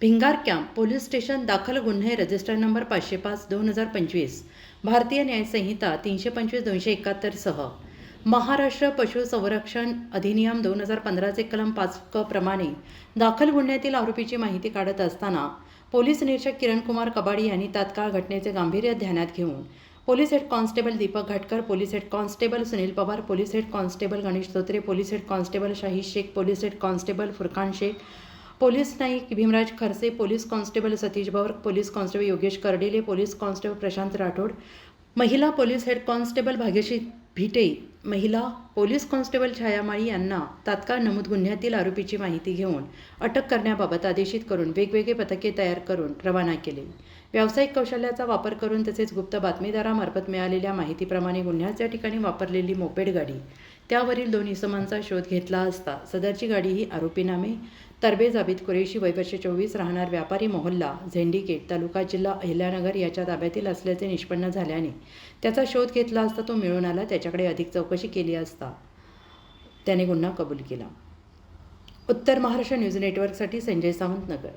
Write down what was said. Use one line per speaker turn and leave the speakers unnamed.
Bhingar camp police station दाखल गुन्हे register number पाचशे पाच दोन हजार पंचवीस भारतीय न्यायसंहिता तीनशे पंचवीस दोनशे एकाहत्तरसह महाराष्ट्र पशु संरक्षण अधिनियम दोन हजार पंधराचे कलम पाच क प्रमाणे दाखल गुन्ह्यातील आरोपीची माहिती काढत असताना पोलीस निरीक्षक किरणकुमार कबाडी यांनी तात्काळ घटनेचे गांभीर्य ध्यानात घेऊन police head constable Deepak Ghatkar police head constable Sunil Pawar police head constable Ganesh Dhotre police head constable Shahi Shaikh police head constable Furkan Shaikh police Naik Bhimraj Kharse police constable Satish Bhavar police constable Yogesh Kardile police constable Prashant Rathod महिला police head constable Bhagyashree Bhite महिला police constable छायामाळी यांना तात्काळ नमूद गुन्ह्यातील आरोपीची माहिती घेऊन अटक करण्याबाबत आदेशित करून वेगवेगळे पथके तयार करून रवाना केले. व्यावसायिक कौशल्याचा वापर करून तसेच गुप्त बातमीदारामार्फत मिळालेल्या माहितीप्रमाणे गुन्ह्याच्या ठिकाणी वापरलेली मोपेड गाडी त्यावरील दोन इसमांचा शोध घेतला असता सदरची गाडी ही आरोपीनामे तरबे जाबीत कुरेशी वयवर्ष चोवीस राहणार व्यापारी मोहल्ला झेंडिकेट तालुका जिल्हा अहिल्यानगर याच्या ताब्यातील असल्याचे निष्पन्न झाल्याने त्याचा शोध घेतला असता तो मिळून आला त्याच्याकडे अधिक चौकशी केली असता त्याने गुन्हा कबूल केला. उत्तर महाराष्ट्र न्यूज नेटवर्कसाठी संजय सावंत नगर